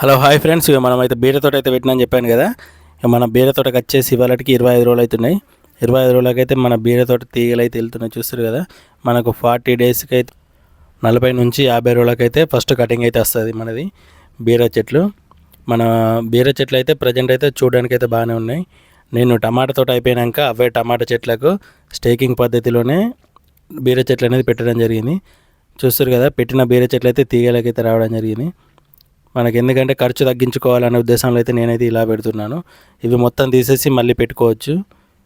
Hello hi friends. ఇక మనం అయితే బీర తోట అయితే పెట్టినని చెప్పాను కదా. ఇక మన బీర తోటకి వచ్చేసి ఇవాళకి ఇరవై ఐదు రోజులు అవుతున్నాయి. ఇరవై ఐదు రోజులకి అయితే మన బీర తోట తీగలు అయితే వెళ్తున్నాయి చూస్తారు కదా. మనకు ఫార్టీ డేస్కి అయితే నలభై నుంచి యాభై రోజులకైతే ఫస్ట్ కటింగ్ అయితే వస్తుంది మనది బీర చెట్లు. మన బీర చెట్లు అయితే ప్రజెంట్ అయితే చూడడానికి అయితే బాగానే ఉన్నాయి. నేను టమాటా తోట అయిపోయాక అవే టమాటా చెట్లకు స్టేకింగ్ పద్ధతిలోనే బీర చెట్లు అనేది పెట్టడం జరిగింది. చూస్తారు కదా పెట్టిన బీర చెట్లు అయితే తీగలకైతే రావడం జరిగింది. మనకి ఎందుకంటే ఖర్చు తగ్గించుకోవాలనే ఉద్దేశంలో అయితే నేనైతే ఇలా పెడుతున్నాను. ఇవి మొత్తం తీసేసి మళ్ళీ పెట్టుకోవచ్చు.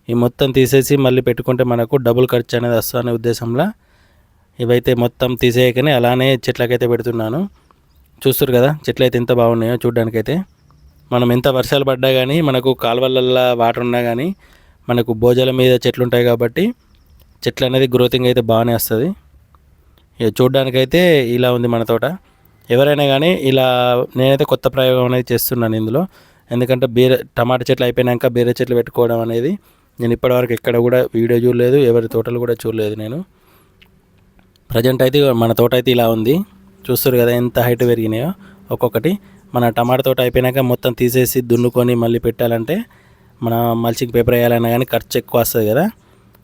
ఈ మొత్తం తీసేసి మళ్ళీ పెట్టుకుంటే మనకు డబుల్ ఖర్చు అనేది వస్తుందనే ఉద్దేశంలో ఇవైతే మొత్తం తీసేయకనే అలానే చెట్లకైతే పెడుతున్నాను. చూస్తారు కదా చెట్లు అయితే ఎంత బాగున్నాయో చూడడానికైతే. మనం ఎంత వర్షాలు పడ్డా కానీ మనకు కాలువలల్లో వాటర్ ఉన్నా కానీ మనకు భోజల మీద చెట్లు ఉంటాయి కాబట్టి చెట్లు అనేది గ్రోతింగ్ అయితే బాగానే వస్తుంది. ఇక చూడడానికైతే ఇలా ఉంది మన తోట. ఎవరైనా కానీ ఇలా నేనైతే కొత్త ప్రయోగం అనేది చేస్తున్నాను ఇందులో. ఎందుకంటే బీర టమాటా చెట్లు అయిపోయినాక బీర చెట్లు పెట్టుకోవడం అనేది నేను ఇప్పటివరకు ఎక్కడ కూడా వీడియో చూడలేదు ఎవరి తోటలు కూడా చూడలేదు నేను. ప్రజెంట్ అయితే మన తోట అయితే ఇలా ఉంది. చూస్తారు కదా ఎంత హైట్ పెరిగినాయో ఒక్కొక్కటి. మన టమాటా తోట అయిపోయినాక మొత్తం తీసేసి దున్నుకొని మళ్ళీ పెట్టాలంటే మన మల్చింగ్ పేపర్ వేయాలన్నా కానీ ఖర్చు ఎక్కువ వస్తుంది కదా.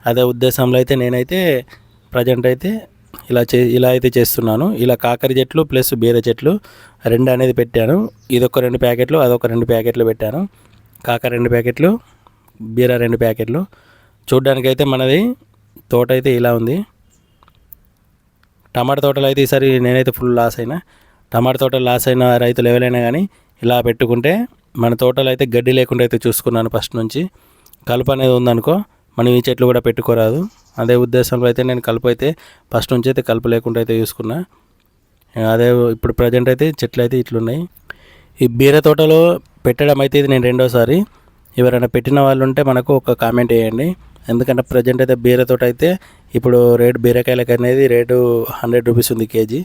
అదే ఉద్దేశంలో అయితే నేనైతే ప్రజెంట్ అయితే ఇలా చే ఇలా అయితే చేస్తున్నాను. ఇలా కాకర చెట్లు ప్లస్ బీర చెట్లు రెండు అనేది పెట్టాను. ఇదొక రెండు ప్యాకెట్లు అదొక రెండు ప్యాకెట్లు పెట్టాను. కాకర రెండు ప్యాకెట్లు బీర రెండు ప్యాకెట్లు. చూడ్డానికైతే మనది తోట అయితే ఇలా ఉంది. టమాటా తోటలు అయితే ఈసారి నేనైతే ఫుల్ లాస్ అయినా. టమాటా తోట లాస్ అయిన రైతులు ఎవరైనా కానీ ఇలా పెట్టుకుంటే మన తోటలో అయితే గడ్డి లేకుండా అయితే చూసుకున్నాను ఫస్ట్ నుంచి. కలుపు అనేది ఉందనుకో మనం ఈ చెట్లు కూడా పెట్టుకోరాదు. అదే ఉద్దేశంలో అయితే నేను కలుపు అయితే ఫస్ట్ నుంచి అయితే కలుపు లేకుండా అయితే చూసుకున్నా అదే ఇప్పుడు ప్రజెంట్ అయితే చెట్లు అయితే ఇట్లున్నాయి. ఈ బీర తోటలో పెట్టడం అయితే ఇది నేను రెండోసారి. ఎవరైనా పెట్టిన వాళ్ళు ఉంటే మనకు ఒక కామెంట్ వేయండి ఎందుకంటే ప్రజెంట్ అయితే బీర తోట అయితే ఇప్పుడు రేటు బీరకాయలకు అనేది రేటు హండ్రెడ్ రూపీస్ ఉంది కేజీ.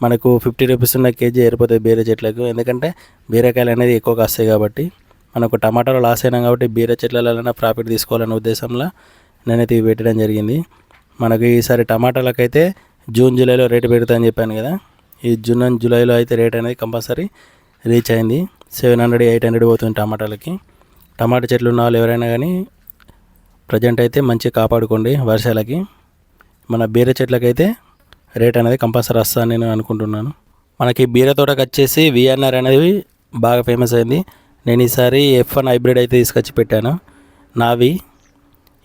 మనకు ఫిఫ్టీ రూపీస్ ఉన్న కేజీ ఏరిపోతుంది బీర చెట్లకు. ఎందుకంటే బీరకాయలు అనేది ఎక్కువ కాస్తాయి కాబట్టి. మనకు టమాటాలు లాస్ అయినాం కాబట్టి బీర చెట్లలో ప్రాఫిట్ తీసుకోవాలనే ఉద్దేశంలో నేనైతే ఇవి పెట్టడం జరిగింది. మనకు ఈసారి టమాటాలకైతే జూన్ జూలైలో రేటు పెడతామని చెప్పాను కదా. ఈ జూన్ అండ్ జూలైలో అయితే రేట్ అనేది కంపల్సరీ రీచ్ అయింది. సెవెన్ హండ్రెడ్ ఎయిట్ హండ్రెడ్ పోతుంది టమాటాలకి. టమాటా చెట్లు ఉన్న వాళ్ళు ఎవరైనా కానీ ప్రజెంట్ అయితే మంచిగా కాపాడుకోండి వర్షాలకి. మన బీర చెట్లకైతే రేట్ అనేది కంపల్సరీ వస్తుందని నేను అనుకుంటున్నాను. మనకి బీర తోటకు వచ్చేసి విఎన్ఆర్ అనేది బాగా ఫేమస్ అయింది. నేను ఈసారి ఎఫ్ వన్ హైబ్రిడ్ అయితే తీసుకొచ్చి పెట్టాను. నావి.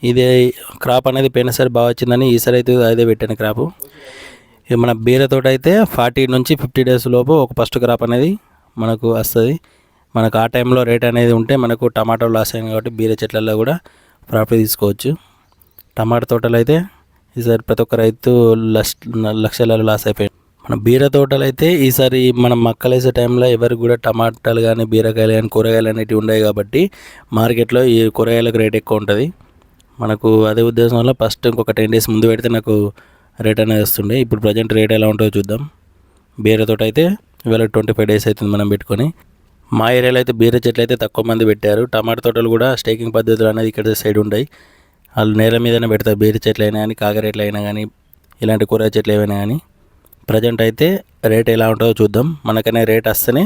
ఇది క్రాప్ అనేది పోయినసారి బాగా వచ్చిందని ఈసారి అయితే అదే పెట్టాను క్రాపు ఇక మన బీర తోట అయితే ఫార్టీ నుంచి ఫిఫ్టీ డేస్ లోపు ఒక ఫస్ట్ క్రాప్ అనేది మనకు వస్తుంది. మనకు ఆ టైంలో రేట్ అనేది ఉంటే మనకు టమాటో లాస్ అయింది కాబట్టి బీర చెట్లలో కూడా ప్రాఫిట్ తీసుకోవచ్చు. టమాటా తోటలు అయితే ఈసారి ప్రతి ఒక్క రైతు లక్ష లక్షలలో లాస్ అయిపోయింది. మన బీర తోటలు అయితే ఈసారి మనం మక్కలేసే టైంలో ఎవరికి కూడా టమాటాలు కానీ బీరకాయలు కానీ కూరగాయలు అనేటివి ఉండేవి కాబట్టి మార్కెట్లో ఈ కూరగాయలకు రేట్ ఎక్కువ ఉంటుంది. మనకు అదే ఉద్దేశం వల్ల ఫస్ట్ ఇంకొక టెన్ డేస్ ముందు పెడితే నాకు రేట్ అనేది వస్తుండే. ఇప్పుడు ప్రజెంట్ రేట్ ఎలా ఉంటుందో చూద్దాం. బీర తోట అయితే ఇవాళ ట్వంటీ ఫైవ్ డేస్ అవుతుంది మనం పెట్టుకొని. మా ఏరియాలో అయితే బీర చెట్లు అయితే తక్కువ మంది పెట్టారు. టమాటా తోటలు కూడా స్టేకింగ్ పద్ధతులు అనేది ఇక్కడ సైడ్ ఉంటాయి వాళ్ళు నేల మీదనే పెడతారు. బీర చెట్లు అయినా కానీ కాకరెట్లు అయినా కానీ ఇలాంటి కూర చెట్లు ఏమైనా కానీ ప్రజెంట్ అయితే రేట్ ఎలా ఉంటుందో చూద్దాం. మనకనే రేట్ వస్తేనే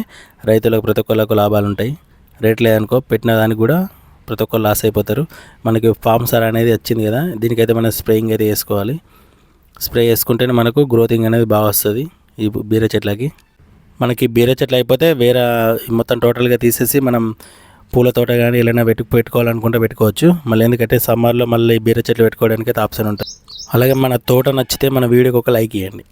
రైతులకు ప్రతి ఒక్కళ్ళకు లాభాలు ఉంటాయి. రేట్ లేదనుకో పెట్టిన దానికి కూడా ప్రతి ఒక్కరు లాస్ అయిపోతారు. మనకి ఫామ్ సార్ అనేది వచ్చింది కదా దీనికైతే మనం స్ప్రేయింగ్ అయితే వేసుకోవాలి స్ప్రే వేసుకుంటేనే మనకు గ్రోతింగ్ అనేది బాగా వస్తుంది ఈ బీర చెట్లకి. మనకి బీర చెట్లు అయిపోతే వేరే మొత్తం టోటల్గా తీసేసి మనం పూల తోట కానీ ఏదైనా పెట్టు పెట్టుకోవాలనుకుంటే పెట్టుకోవచ్చు. మళ్ళీ ఎందుకంటే సమ్మర్లో మళ్ళీ బీర చెట్లు పెట్టుకోవడానికి అయితే ఆప్షన్ ఉంటుంది. అలాగే మన తోట నచ్చితే మన వీడియోకి ఒక లైక్ ఇవ్వండి